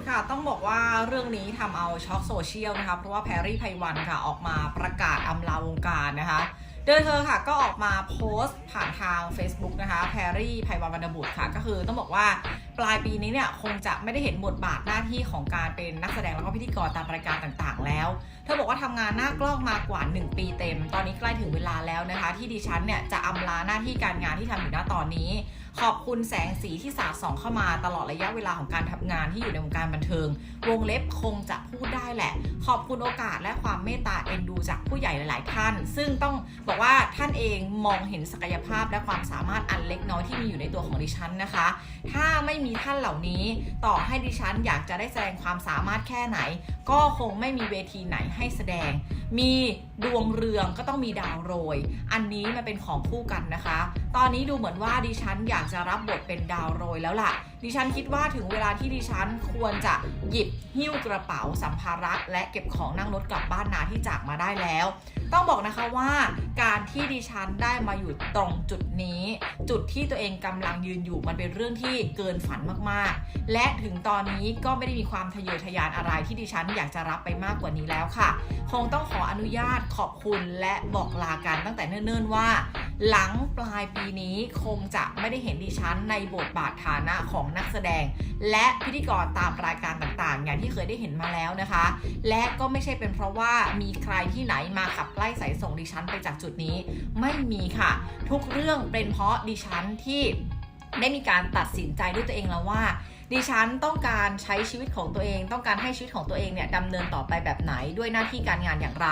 ดค่ะ ต้องบอกว่าเรื่องนี้ทำเอาช็อกโซเชียลนะคะ เพราะว่าแพรรี่ไพวันค่ะออกมาประกาศอำลาวงการนะคะ โดยเธอค่ะก็ออกมาโพสต์ผ่านทาง Facebook นะคะ แพรรี่ไพวันวรรณบุตรค่ะ ก็คือต้องบอกว่า ปลายปีนี้เนี่ยคงจะไม่ได้เห็นบทบาทหน้าที่ของการเป็นนักแสดงแล้วก็พิธีกรตามรายการต่างๆ แล้ว เธอบอกว่าทำงานหน้ากล้องมากว่า 1 ปีเต็ม ตอนนี้ใกล้ถึงเวลาแล้วนะคะ ที่ดิฉันเนี่ยจะอำลาหน้าที่การงานที่ทำอยู่ณตอนนี้ ขอบคุณแสงสีที่สาดส่องเข้ามาตลอดระยะเวลาของการทำงานที่อยู่ในวงการบันเทิง วงเล็บคงจะพูดได้แหละ ขอบคุณโอกาสและความเมตตาเอ็นดูจากผู้ใหญ่หลาย ๆ ท่าน ซึ่งต้องบอกว่าท่านเองมองเห็นศักยภาพและความสามารถอันเล็กน้อยที่มีอยู่ในตัวของดิฉันนะคะ ถ้าไม่มีีท่านเหล่านี้ ต่อให้ดิฉันอยากจะได้แสดงความสามารถแค่ไหน ก็คงไม่มีเวทีไหนให้แสดง มีดวงเรืองก็ต้องมีดาวโรย อันนี้มันเป็นของคู่กันนะคะ ตอนนี้ดูเหมือนว่าดิฉันอยากจะรับบทเป็นดาวโรยแล้วล่ะ ดิฉันคิดว่าถึงเวลาที่ดิฉันควรจะหยิบหิ้วกระเป๋าสัมภาระและเก็บของนั่งรถกลับบ้านนาที่จากมาได้แล้ว ต้องบอกนะคะว่าการที่ดิฉันได้มาอยู่ตรงจุดนี้ จุดที่ตัวเองกำลังยืนอยู่มันเป็นเรื่องที่เกินฝันมากๆ และถึงตอนนี้ก็ไม่ได้มีความทะเยอทะยานอะไรที่ดิฉันอยากจะรับไปมากกว่านี้แล้วค่ะ คงต้องขออนุญาตขอบคุณและบอกลากันตั้งแต่เนิ่นๆว่า หลังปลายปีนี้คงจะไม่ได้เห็นดิฉันในบทบาทฐานะของนักแสดง และพิธีกรตามรายการต่างๆ อย่างที่เคยได้เห็นมาแล้วนะคะ และก็ไม่ใช่เป็นเพราะว่ามีใครที่ไหนมาขับไล่สายส่งดิฉันไปจากจุดนี้ ไม่มีค่ะ ทุกเรื่องเป็นเพราะดิฉันที่ได้มีการตัดสินใจด้วยตัวเองแล้วว่า ดิฉันต้องการใช้ชีวิตของตัวเอง ต้องการให้ชีวิตของตัวเองเนี่ยดำเนินต่อไปแบบไหนด้วยหน้าที่การงานอย่างไร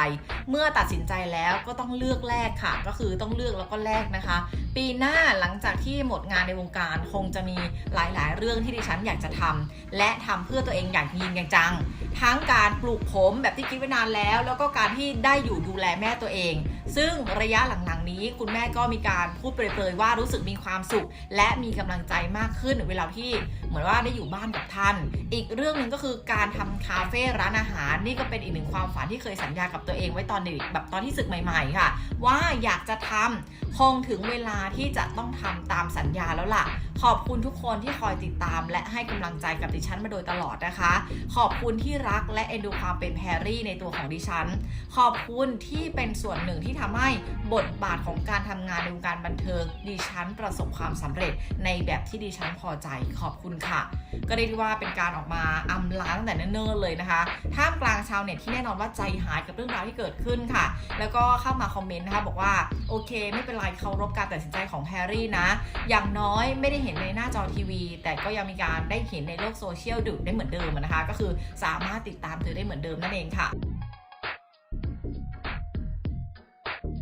เมื่อตัดสินใจแล้วก็ต้องเลือกแลกค่ะ ก็คือต้องเลือกแล้วก็แลกนะคะ ปีหน้าหลังจากที่หมดงานในวงการคงจะมีหลายๆ เรื่องที่ดิฉันอยากจะทำและทำเพื่อตัวเองอย่างจริงอย่างจัง ทั้งการปลูกผมแบบที่คิดไว้นานแล้ว แล้วก็การที่ได้อยู่ดูแลแม่ตัวเอง ซึ่งระยะหลังๆนี้คุณแม่ก็มีการพูดเปรยๆว่ารู้สึกมีความสุข และมีกำลังใจมากขึ้นเวลาที่เหมือนว่าได้อยู่บ้านกับท่าน อีกเรื่องหนึ่งก็คือการทำคาเฟ่ร้านอาหาร นี่ก็เป็นอีกหนึ่งความฝันที่เคยสัญญากับตัวเองไว้ตอนเด็กแบบตอนที่ศึกใหม่ๆค่ะ ว่าอยากจะทำคงถึงเวลาที่จะต้องทำตามสัญญาแล้วล่ะ ขอบคุณทุกคนที่คอยติดตาม และให้กำลังใจกับดิฉันมาโดยตลอดนะคะ ขอบคุณที่รักและเอ็นดูความเป็นแพรรี่ในตัวของดิฉัน ขอบคุณที่เป็นส่วนหนึ่งที่ทำให้บทบาทของการทำงานในวงการบันเทิงดิฉันประสบความสำเร็จในแบบที่ดิฉันพอใจขอบคุณค่ะ ก็เรียกได้ว่าเป็นการออกมาอำลาตั้งแต่เนิ่นๆเลยนะคะท่ามกลางชาวเน็ตที่แน่นอนว่าใจหายกับเรื่องราวที่เกิดขึ้นค่ะ แล้วก็เข้ามาคอมเมนต์นะคะบอกว่าโอเค ไม่เป็นไรเคารพการตัดสินใจของแพรรี่นะ อย่างน้อยไม่ได้เห็น็นในหน้าจอทีวี แต่ก็ยังมีการได้เห็นในโลกโซเชียลดึกได้เหมือนเดิมนะคะ ก็คือสามารถติดตามเธอได้เหมือนเดิมนั่นเองค่ะ